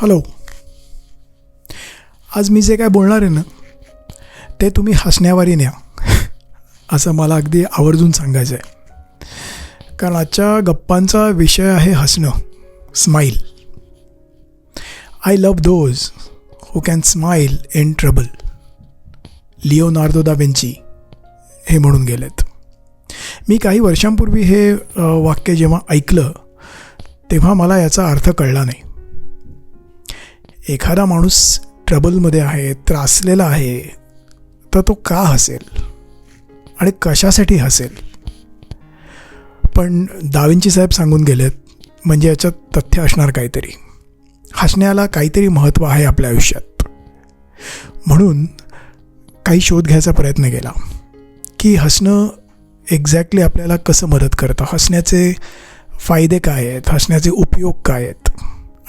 Hello. आज मी जे काय बोलणार आहे ना ते तुम्ही हसण्यावारी न्या. असं मला अगदी आवर्जून सांगायचं आहे. कारण आजच्या गप्पांचा विषय आहे हसणं smile I love those who can smile in trouble Leonardo da Vinci हे म्हणून गेलेत. मी काही वर्षांपूर्वी हे वाक्य जेव्हा ऐकलं तेव्हा मला याचा अर्थ कळला नाही. एखादा माणूस ट्रबलमध्ये आहे त्रासलेला आहे तर तो का हसेल? आणि कशासाठी हसेल? पण दाविंची साहेब सांगून गेलेत म्हणजे याच्यात तथ्य असणार काहीतरी. हसण्याला काहीतरी महत्त्व आहे आपल्या आयुष्यात. म्हणून काही शोध घ्यायचा प्रयत्न केला की हसणं एक्झॅक्टली आपल्याला कसं मदत करतं? हसण्याचे फायदे काय आहेत? हसण्याचे उपयोग काय आहेत?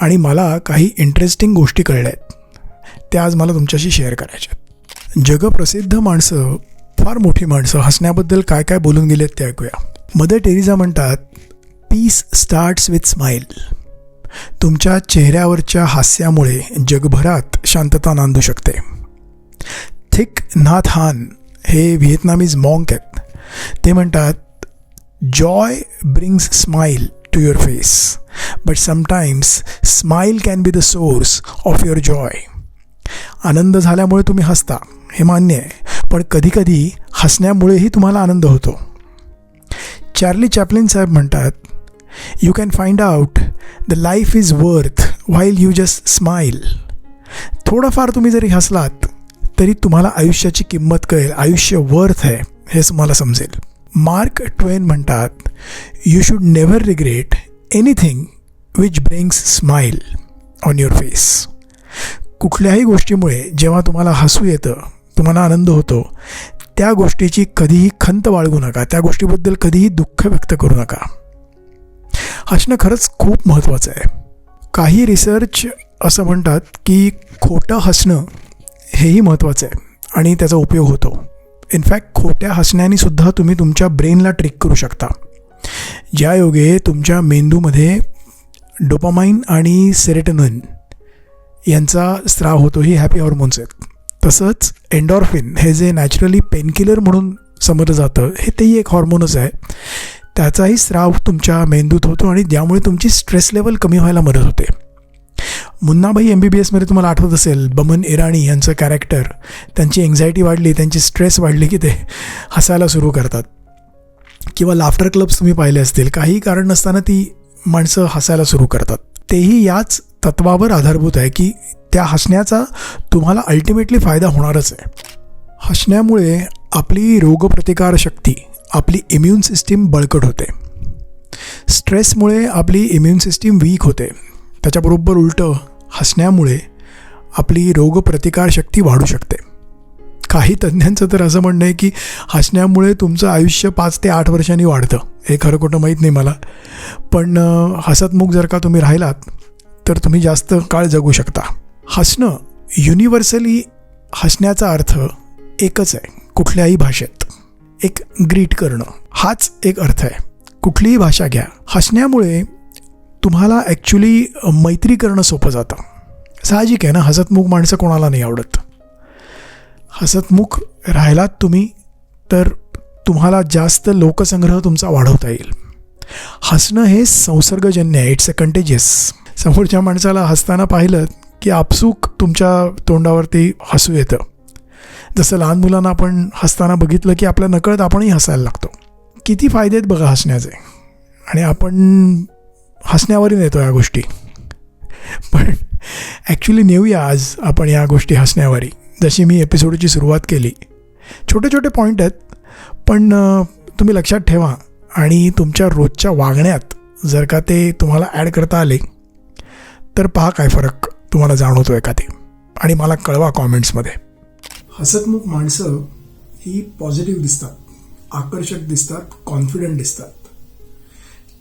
आणि मला काही इंटरेस्टिंग गोष्टी कळल्या आहेत. त्या आज मला तुमच्याशी शेअर करायच्या जगप्रसिद्ध माणसं फार मोठी माणसं हसण्याबद्दल काय काय बोलून गेलेत ते ऐकूया. मदर टेरिझा म्हणतात पीस स्टार्ट्स विथ स्माईल तुमच्या चेहऱ्यावरच्या हास्यामुळे जगभरात शांतता नांदू शकते. थिक नाथ हान हे व्हिएतनामीज मॉन्क आहेत. ते म्हणतात joy brings smile to your face but sometimes smile can be the source of your joy आनंद झाल्यामुळे तुम्ही हसता हे मान्य आहे. पण कधीकधी हसण्यामुळेही तुम्हाला आनंद होतो. चार्ली चॅपलिन साहेब म्हणतात you can find out the life is worthwhile you just smile थोडंफार तुम्ही जरी हसलात तरी तुम्हाला आयुष्याची किंमत कळेल. आयुष्य वर्थ आहे हे तुम्हाला समजेल. मार्क ट्वेन म्हणतात you should never regret anything which brings smile on your face कुठल्याही गोष्टीमुळे जेव्हा तुम्हाला हसू येतं तुम्हाला आनंद होतो त्या गोष्टीची कधीही खंत बाळगू नका त्या गोष्टीबद्दल कधीही दुःख व्यक्त करू नका. हसणं खरंच खूप महत्त्वाचं आहे. काही रिसर्च असं म्हणतात की खोटं हसणं हेही महत्त्वाचं आहे आणि त्याचा उपयोग होतो. इनफॅक्ट खोट्या हसण्याने सुद्धा तुम्ही तुमच्या ब्रेनला ट्रिक करू शकता. ज्या योगे तुमच्या मेंदूमध्ये डोपामाइन आणि सेरेटनन यांचा स्राव होतो ही हॅपी हॉर्मोन्स आहेत. तसंच एन्डॉर्फिन हे जे नॅचरली पेनकिलर म्हणून समजलं जातं हे तेही एक हॉर्मोनच आहे. त्याचाही स्राव तुमच्या मेंदूत होतो आणि ज्यामुळे तुमची स्ट्रेस लेवल कमी व्हायला मदत होते. मुन्नाभाई एम बी बी एसमध्ये तुम्हाला आठवत असेल बमन इराणी यांचं कॅरेक्टर त्यांची एन्झायटी वाढली त्यांची स्ट्रेस वाढली की ते हसायला सुरू करतात. किंवा लाफ्टर क्लब्स तुम्ही पाहिले असतील काही कारण नसताना ती माणसं हसायला सुरू करतात. तेही याच तत्वावर आधारभूत आहे की त्या हसण्याचा तुम्हाला अल्टिमेटली फायदा होणारच आहे. हसण्यामुळे आपली रोगप्रतिकार शक्ती आपली इम्युन सिस्टीम बळकट होते. स्ट्रेसमुळे आपली इम्युन सिस्टीम वीक होते. त्याच्याबरोबर उलटं हसण्यामुळे आपली रोगप्रतिकारशक्ती वाढू शकते. काही तज्ज्ञांचं तर असं म्हणणं आहे की हसण्यामुळे तुमचं आयुष्य पाच ते आठ वर्षांनी वाढतं. हे खरं खोटं माहीत नाही मला. पण हसतमुख जर का तुम्ही राहिलात तर तुम्ही जास्त काळ जगू शकता. हसणं युनिव्हर्सली हसण्याचा अर्थ एकच आहे. कुठल्याही भाषेत. एक ग्रीट करणं. हाच एक अर्थ आहे. कुठलीही भाषा घ्या. हसण्यामुळे तुम्हाला ॲक्च्युली मैत्री करणं सोपं जातं. साहजिक आहे ना? हसतमुख माणसं कोणाला नाही आवडत. हसतमुख राहिलात तुम्ही तर तुम्हाला जास्त लोकसंग्रह तुमचा वाढवता येईल. हसणं हे संसर्गजन्य आहे. इट्स अ कंटेजियस समोरच्या माणसाला हसताना पाहिलं की आपसूक तुमच्या तोंडावरती हसू येतं. जसं लहान मुलांना आपण हसताना बघितलं की आपल्या नकळत आपणही हसायला लागतो. किती फायदे आहेत बघा हसण्याचे. आणि आपण हसण्यावरून येतो या गोष्टी. पण ॲक्च्युली नेऊया आज आपण या गोष्टी हसण्यावरी जशी मी एपिसोडची सुरुवात केली. छोटे छोटे पॉईंट आहेत. पण तुम्ही लक्षात ठेवा. आणि तुमच्या रोजच्या वागण्यात जर का ते तुम्हाला ॲड करता आले तर पहा काय फरक तुम्हाला जाणवतो आहे का ते. आणि मला कळवा कॉमेंट्समध्ये हसतमुख माणसं ही पॉझिटिव्ह दिसतात. आकर्षक दिसतात. कॉन्फिडंट दिसतात.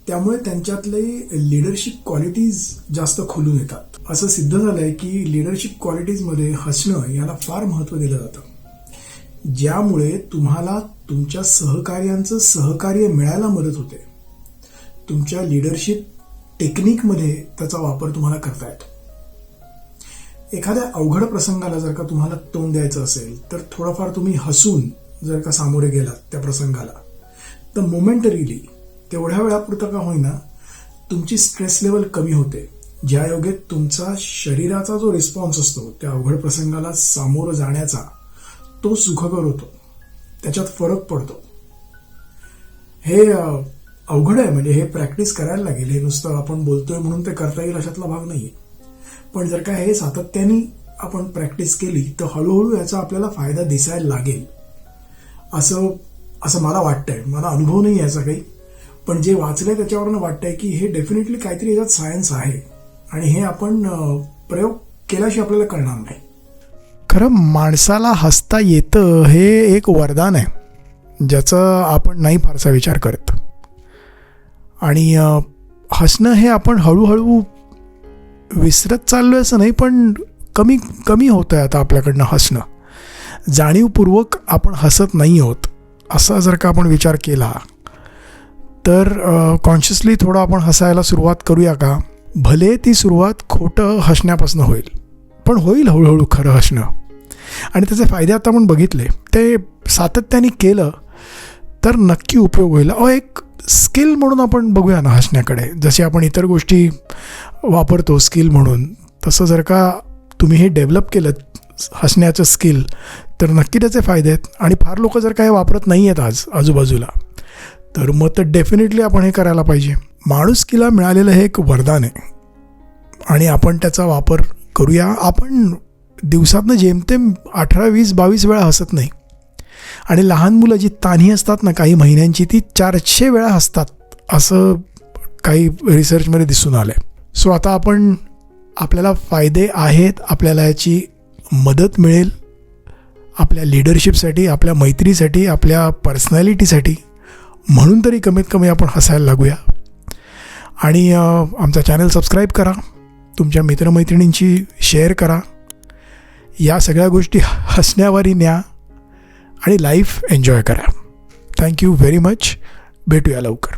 त्यामुळे त्यांच्यातले लिडरशिप क्वालिटीज जास्त खोलून येतात. असं सिद्ध झालंय की लिडरशिप क्वालिटीजमध्ये हसणं याला फार महत्त्व दिलं जातं. ज्यामुळे तुम्हाला तुमच्या सहकार्यांचं सहकार्य मिळायला मदत होते. तुमच्या लिडरशिप टेक्निकमध्ये त्याचा वापर तुम्हाला करता येतो. एखाद्या अवघड प्रसंगाला जर का तुम्हाला तोंड द्यायचं असेल तर थोडंफार तुम्ही हसून जर का सामोरे गेलात त्या प्रसंगाला तर मोमेंटरीली तेवढ्या वेळापुरतं का होईना तुमची स्ट्रेस लेवल कमी होते. ज्या योगे तुमचा शरीराचा जो रिस्पॉन्स असतो त्या अवघड प्रसंगाला सामोरं जाण्याचा तो सुखकर होतो. त्याच्यात फरक पडतो. हे अवघड आहे. म्हणजे हे प्रॅक्टिस करायला लागेल. हे नुसतं आपण बोलतोय म्हणून ते करता येईल अशातला भाग नाहीये. पण जर का हे सातत्याने आपण प्रॅक्टिस केली तर हळूहळू याचा आपल्याला फायदा दिसायला लागेल. असं असं मला वाटतंय. मला अनुभव नाही याचा काही. पण जे वाचलंय त्याच्यावरनं वाटतंय की हे डेफिनेटली काहीतरी याच्यात सायन्स आहे. आणि हे आपण प्रयोग केल्याशिवाय आपल्याला कळणार नाही. खरं माणसाला हसता येतं हे एक वरदान आहे ज्याचं आपण नाही फारसा विचार करत. आणि हसणं हे आपण हळूहळू विसरत चाललोय असं नाही पण कमी कमी होतं आहे आता आपल्याकडनं हसणं. जाणीवपूर्वक आपण हसत नाही आहोत असा जर का आपण विचार केला तर कॉन्शियसली थोडं आपण हसायला सुरुवात करूया का? भले ती सुरुवात खोटं हसण्यापासून होईल पण होईल हळूहळू खरं हसणं. आणि त्याचे फायदे आता आपण बघितले. ते सातत्याने केलं तर नक्की उपयोग होईल. अहो एक स्किल म्हणून आपण बघूया ना हसण्याकडे. जसे आपण इतर गोष्टी वापरतो स्किल म्हणून तसं जर का तुम्ही हे डेव्हलप केलं हसण्याचं स्किल तर नक्की त्याचे फायदे आहेत. आणि फार लोक जर काही वापरत नाही आहेत आज आजूबाजूला तर मग तर डेफिनेटली आपण हे करायला पाहिजे. माणुसकीला मिळालेलं हे एक वरदान आहे. आणि आपण त्याचा वापर करूया. आपण दिवसातनं जेमतेम अठरा वीस बावीस वेळा हसत नाही. आणि लहान मुलं जी तान्ही असतात ना काही महिन्यांची ती चारशे वेळा हसतात. असं काही रिसर्चमध्ये दिसून आलं आहे सो आता आपण आपल्याला फायदे आहेत आपल्याला याची मदत मिळेल. आपल्या लिडरशिपसाठी आपल्या मैत्रीसाठी आपल्या पर्सनॅलिटीसाठी म्हणून तरी कमीत कमी आपण हसायला लागूया. आणि आमचा चॅनल सबस्क्राईब करा. तुमच्या मित्रमैत्रिणींची शेअर करा. या सगळ्या गोष्टी हसण्यावारी न्या आणि लाईफ एन्जॉय करा. Thank you very much. भेटूया लवकर.